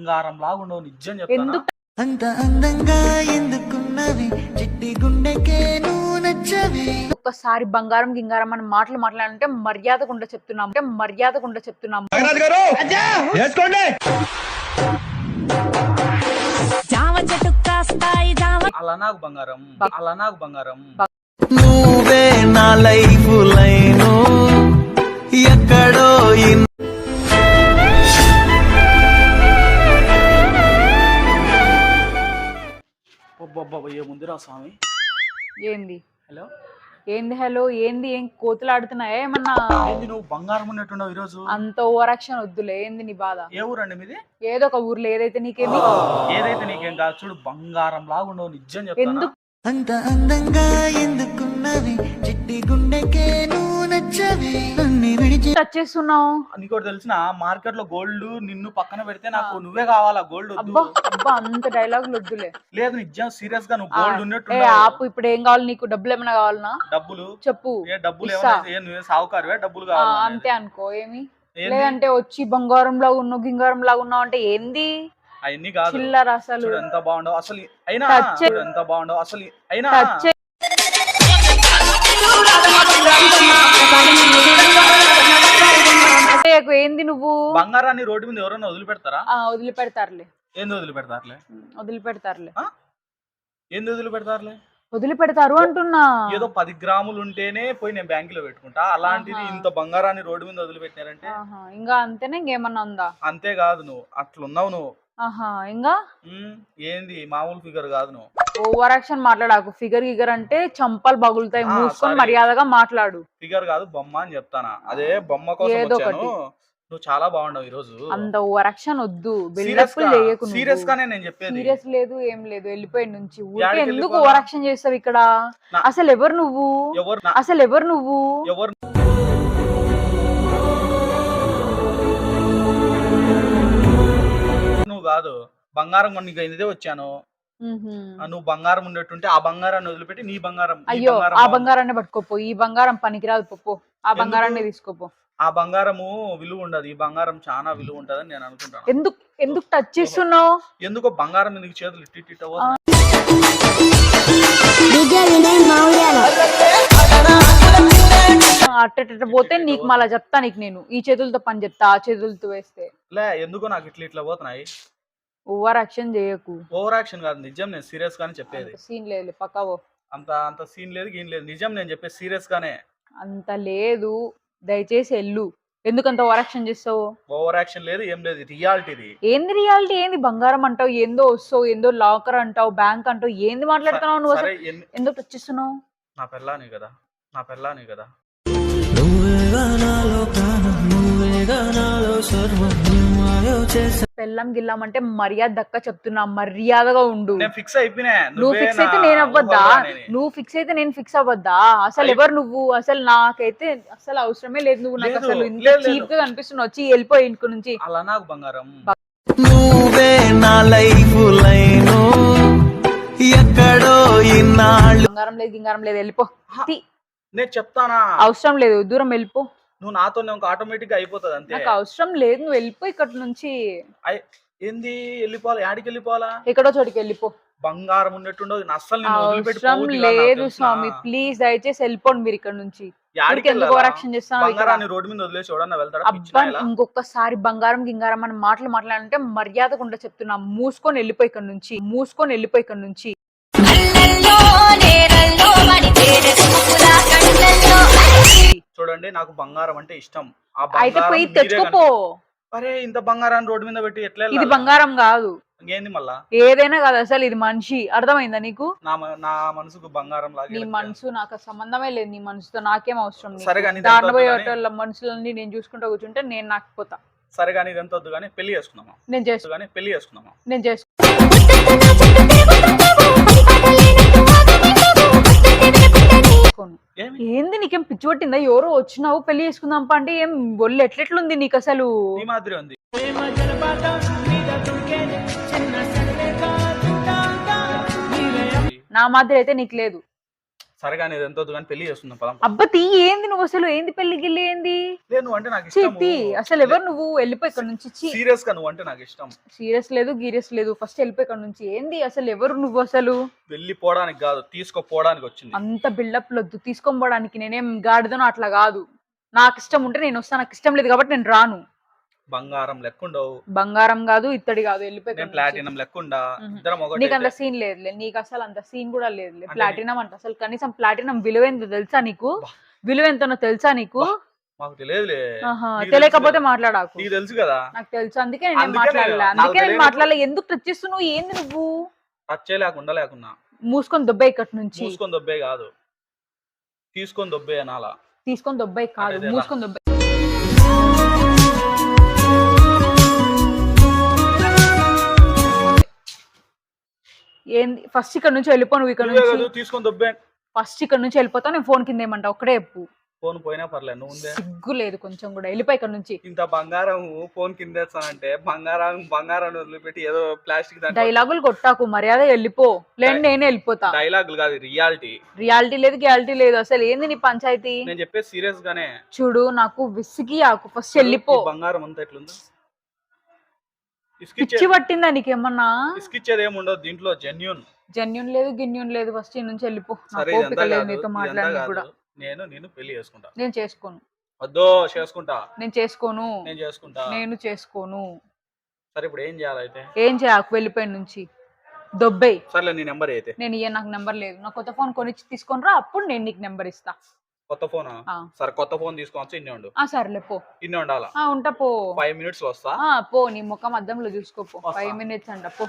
బంగారం లాగా ఉండవు నిజం చెప్తాను? ఎందుకు? అంత అందంగా ఎందుకున్నవి? చిట్టి గుండెకే నువ్వు నచ్చవి. ఒక్కసారి బంగారం గింగారం అని మాటలు మాట్లాడాలంటే మర్యాద గుండా చెప్తున్నాం. అంటే మర్యాద గుండా చెప్తున్నాం. జామ చెట్టు కాస్తాయి జామ అలా నాకు బంగారం అలా నాకు బంగారం. నువ్వే నా లైఫ్ లైను. ఎక్కడో ఇన్ ఒబ్బొబ్బ ఏముందిరా స్వామి? ఏంది? హలో? ఏంది హలో? ఏంది? ఏం కోతులు ఆడుతున్నాయా ఏమన్నా? ఏంది నువ్వు బంగారం ఉన్నట్టున్నావు ఈరోజు? అంత ఓవర్ యాక్షన్ వద్దులే. ఏంది నీ బాధ? ఏ ఊరండి మీది? ఏదో ఒక ఊర్లో ఏదైతే నీకేమి ఏదైతే నీకేం కాదు చూడు బంగారం లాగా ఉండవు నిజం చెప్తాను? ఎందుకు? అంత అందంగా ఎందుకున్నవి? చిట్టి గుండెకే నువ్వు నచ్చవి. టచ్ చేస్తున్నావు? నీకోటి తెలిసిన మార్కెట్లో గోల్డ్ నిన్ను పక్కన పెడితే నాకు నువ్వే కావాలా గోల్డ్ వద్దు? అబ్బా అబ్బా అంత డైలాగులు వద్దులే. లేదు నిజం సీరియస్గా నువ్వు గోల్డ్ ఉన్నట్టు ఏ ఆపు ఇప్పుడు ఏం కావాలి నీకు? డబ్బులు ఏమైనా కావాలనా? డబ్బులు. చెప్పు ఏ డబ్బులు. ఏమైనా ఏ నువ్వే సావుకారువే డబ్బులు కావాలి అంతే అనుకో ఏమి? లేదంటే వచ్చి బంగారం లాగా ఉన్నావు గింగారం లాగా ఉన్నావు అంటే ఏంది? అవన్నీ కాదు. చిల్లర అసలు. ఎంత బాగుండవు. అసలు అయినా ఎంత బాగుండవు. అసలు అయినా అంటే ఏంది నువ్వు? బంగారాన్ని రోడ్డు మీద ఎవరైనా వదిలిపెడతారా? వదిలిపెడతారులే. ఏంది వదిలిపెడతారులే? వదిలిపెడతారులే. ఏంది వదిలిపెడతారులే? వదిలిపెడతారు అంటున్నా. ఏదో పది గ్రాములు ఉంటేనే పోయి నేను బ్యాంకులో పెట్టుకుంటా. అలాంటిది. ఇంత బంగారాన్ని రోడ్డు మీద వదిలిపెట్టినారంటే? ఇంకా అంతేనా ఇంకేమన్నా ఉందా? అంతేకాదు నువ్వు. అట్లున్నావు నువ్వు. ఇంకా? ఏంది? మామూలు ఫిగర్ కాదు నువ్వు. ఓవర్ యాక్షన్ మాట్లాడాకు. ఫిగర్ గిగర్ అంటే చంపలు పగులుతాయి మూసుకొని. మర్యాదగా మాట్లాడు. ఫిగర్ కాదు బొమ్మ అని చెప్తానా. అదే బొమ్మ కోసం వచ్చాను. నువ్వు చాలా బాగుండవు ఈ రోజు అంత ఓవర్ యాక్షన్ వద్దు సీరియస్ గానే నేను చెప్పేది. సీరియస్ లేదు ఏం లేదు వెళ్ళిపోయి నుంచి. ఊరికే ఎందుకు వెళ్ళిపోవాలా? ఓవర్ యాక్షన్ చేస్తావు ఇక్కడ? అసలు ఎవరు నువ్వు? అసలు ఎవరు నువ్వు? ఎవరు నువ్వు కాదు బంగారం కొన్ని ఇదే వచ్చాను. నువ్వు బంగారం ఉన్నట్టుంటే ఆ బంగారాన్ని వదిలిపెట్టి నీ బంగారం అయ్యో ఆ. బంగారాన్ని పట్టుకోపో ఈ బంగారం పనికిరాదు పప్పు ఆ? బంగారాన్ని తీసుకోపో ఆ బంగారము విలువ ఉండదు. ఈ బంగారం చాలా విలువ ఉంటదని నేను అనుకుంటాను. ఎందుకు? ఎందుకు టచ్ చేస్తున్నావు? ఎందుకో బంగారం ఎందుకు చేతులు ఇట్టి ఇట్టి అవ్వదు? అట్ట పోతే నీకు మళ్ళా చెప్తా నీకు నేను. ఈ చేతులతో పని చెప్తా ఆ చేతులతో వేస్తే. లే ఎందుకో నాకు ఇట్లా ఇట్లా పోతున్నాయి. ఓవర్ యాక్షన్ చేయకు. ఓవర్ యాక్షన్ కాదు నిజం నేను సీరియస్ గానే చెప్పేది. సీన్ లేదు పక్కవో అంత అంత సీన్ లేదు గీన్ లేదు. నిజం నేను చెప్పేది సీరియస్ గానే. అంత లేదు. దయచేసి వెళ్ళు. ఎందుకంత ఓవర్ యాక్షన్ చేస్తావు? ఓవర్ యాక్షన్ లేదు ఏం లేదు రియాలిటీది. ఏంది రియాలిటీ? ఏంది బంగారం అంటావు ఏందో వస్తావు ఏందో లాకర్ అంటావు బ్యాంక్ అంటావు ఏంది మాట్లాడుతున్నావు నువ్వు అసలు? ఎందుకు టచ్ చేస్తున్నావు నా పెళ్ళాని కదా నా పెళ్ళాని కదా. నువ్వేగా నాలో ప్రాణం నువ్వేగా నాలో సర్వం నువ్వు చేసా పెళ్ళం గిల్లం అంటే మర్యాద దక్క చెప్తున్నా మర్యాదగా ఉండు. ఫిక్స్ అయిపోయినా. నువ్వు ఫిక్స్ అయితే నేను అవ్వద్దా. నువ్వు ఫిక్స్ అయితే నేను ఫిక్స్ అవ్వద్దా? అసలు ఎవరు నువ్వు? అసలు నాకైతే అసలు అవసరమే లేదు నువ్వు నాకు అసలు ఇంత. చీప్గా కనిపిస్తున్నావు. వచ్చి వెళ్ళిపోయి ఇంటి నుంచి. అలా నాకు బంగారం. నువ్వే నా లైఫ్ లైను. ఎక్కడో ఇన్నాళ్ళు. బంగారం లేదు గింగారం లేదు. వెళ్ళిపో. నేను చెప్తానా? అవసరం లేదు దూరం వెళ్ళిపో. నువ్వు నాతో ఒక ఆటోమేటిక్గా అయిపోతుంది అంతే. నాకు అవసరం లేదు నువ్వు వెళ్ళిపో ఇక్కడ నుంచి. ఏంది వెళ్ళిపోవాలా? యాడికి వెళ్ళిపోవాలా? ఎక్కడో చోటికి వెళ్ళిపో. బంగారం ఉన్నట్టుండదు అస్సలు వదిలిపెట్టి అవసరం లేదు? స్వామి ప్లీజ్ దయచేసి వెళ్ళిపోండి మీరు ఇక్కడ నుంచి. రోడ్డు మీద వదిలేసి వెళ్తాడా? ఇంకొకసారి బంగారం గింగారం అని మాటలు మాట్లాడాలంటే మర్యాద గుండా చెప్తున్నా. మూసుకొని వెళ్ళిపోయి ఇక్కడ నుంచి. మూసుకొని వెళ్ళిపోయి ఇక్కడ నుంచి. చూడండి నాకు బంగారం అంటే ఇష్టం. ఆ అయితే బంగారం పోయి తెచ్చుకోపో అరే ఇంత బంగారాన్ని రోడ్డు మీద పెట్టి ఎట్లా ఇది? బంగారం కాదు. ఇంకేంది మళ్ళా? ఏదైనా కాదు అసలు ఇది మనిషి. అర్థమైందా నీకు? నా నా మనసుకు బంగారం లాగే నీ. మనసు నాకు సంబంధమే లేదు. నీ మనసుతో నాకేం అవసరం. సరే కానీ మనుషులన్నీ నేను చూసుకుంటూ కూర్చుంటే నేను నాకు పోతా సరే కానీ ఇదంతా వద్దు కానీ పెళ్ళి చేసుకుందామా? నేను చేసు కానీ పెళ్ళి చేసుకుందామా? నేను చేసు చేసుకోను. ఏమి? ఏంది నీకేం పిచ్చి పట్టిందా? ఎవరో వచ్చినావు పెళ్ళి చేసుకుందాం పా అంటే ఏం ఒళ్ళు ఎట్లెట్లుంది నీకు అసలు? ఈ మాదిరి ఉంది. నా మాదిరి అయితే నీకు లేదు. సరిగా అనేది ఎంత కానీ పెళ్ళి చేస్తున్నాం పదం. అబ్బా తీ ఏంది నువ్వు అసలు? ఏంది పెళ్ళి గిల్లి ఏంది? లేదు నువ్వు అంటే నాకు చీ, ఇష్టం తీ అసలు ఎవరు నువ్వు? వెళ్ళిపోయి ఇక్కడ నుంచి సీరియస్గా నువ్వు అంటే నాకు ఇష్టం. సీరియస్ లేదు గీరియస్ లేదు. ఫస్ట్ వెళ్ళిపోయి ఇక్కడ నుంచి. ఏంది అసలు ఎవరు నువ్వు అసలు? వెళ్ళిపోవడానికి కాదు తీసుకోపోవడానికి వచ్చింది. అంత బిల్డప్ లొద్దు. తీసుకొని పోవడానికి నేనేం గాడిదను అట్లా కాదు. నాకు ఇష్టం ఉంటే నేను వస్తాను నాకు ఇష్టం లేదు కాబట్టి నేను రాను. బంగారం లెక్కుండవు. బంగారం కాదు ఇత్తడి కాదు వెళ్ళిపోయి. ప్లాటినం లెక్కుండా. మ్మ్. ఇద్దరం ఒకటి నీకు అంత సీన్ లేదులే నీకు అసలు అంత సీన్ కూడా లేదులే. ప్లాటినం అంట అసలు కనీసం ప్లాటినం విలువ ఎంతో తెలుసా నీకు. విలువ ఎంతనో తెలుసా నీకు? మాకు తెలియదులే. తెలియకపోతే. మాట్లాడాకు. నీకు తెలుసు కదా. నాకు తెలుసు అందుకే నేను మాట్లాడలే అందుకే నేను మాట్లాడలే. ఎందుకు టచ్ చేస్తున్నావు? ఏంది నువ్వు? టచ్ చేయలేకుండా లేకున్నా మూసుకొని దొబ్బే ఇక్కడ నుంచి. మూసుకొని దొబ్బే కాదు. తీసుకొని దొబ్బే అనాలా. తీసుకొని దొబ్బే కాదు. మూసుకొని దొబ్బే ఏంది? ఫస్ట్ ఇక్కడ నుంచి వెళ్ళిపో నువ్వు ఇక్కడ నుంచి. తీసుకొని దొబ్బే. ఫస్ట్ ఇక్కడ నుంచి వెళ్ళిపోతావు నేను ఫోన్ కింద ఏమంటా? ఒక్కడే చెప్పు. ఫోన్ పోయినా పర్లేదు నువ్వు ఉందే సిగ్గు లేదు కొంచెం కూడా. వెళ్ళిపోయి ఇక్కడ నుంచి. ఇంత బంగారం ఫోన్ కింద వేస్తానంటే బంగారం బంగారం వదిలిపెట్టి ఏదో ప్లాస్టిక్ డైలాగులు కొట్టాకు మర్యాద వెళ్ళిపో. లేని నేనే వెళ్ళిపోతా. డైలాగులు కాదు రియాలిటీ రియాలిటీ లేదు గ్యాలిటీ లేదు. అసలు ఏంది నీ పంచాయతీ? నేను చెప్పేది సీరియస్ గానే. చూడు నాకు విసిగి ఆకు. ఫస్ట్ వెళ్ళిపో. బంగారం అంతా ఎట్లుందో? పిచ్చి పట్టిందా నీకేమన్నా? ఇసుకిచ్చేది ఏమి ఉండదు దీంట్లో జెన్యున్ జెన్యున్ లేదు గిన్యూన్ లేదు ఫస్ట్ ఈ నుంచి వెళ్ళిపో. సరే ఇదంతా లేదు కాదు నీతో ఇదంతా మాట్లాడడానికి కూడా. కాదు నేను నేను పెళ్ళి చేసుకుంటా. నేను చేసుకోను. వద్దో చేసుకుంటా. నేను చేసుకోను. నేను చేసుకుంటా. నేను చేసుకోను. సరే ఇప్పుడు ఏం చేయాలి అయితే? ఏం చేయకు వెళ్ళిపోయిన నుంచి. దొబ్బేయ్. సర్లే నీ నెంబర్ అయితే. నేను ఇయ్య నాకు నెంబర్ లేదు. నా కొత్త ఫోన్ కొనిచ్చి తీసుకొని రా అప్పుడు నేను నీకు నెంబర్ ఇస్తా. కొత్త ఫోన్. సరే కొత్త ఫోన్ తీసుకోవచ్చు ఇన్ని ఉండు ఆ సర్లే పో. ఇన్ని ఉండాలా ఆ ఉంటా పో. ఫైవ్ మినిట్స్ వస్తా? పో నీ ముఖం అద్దంలో చూసుకోపో. ఫైవ్ మినిట్స్ అంట పో.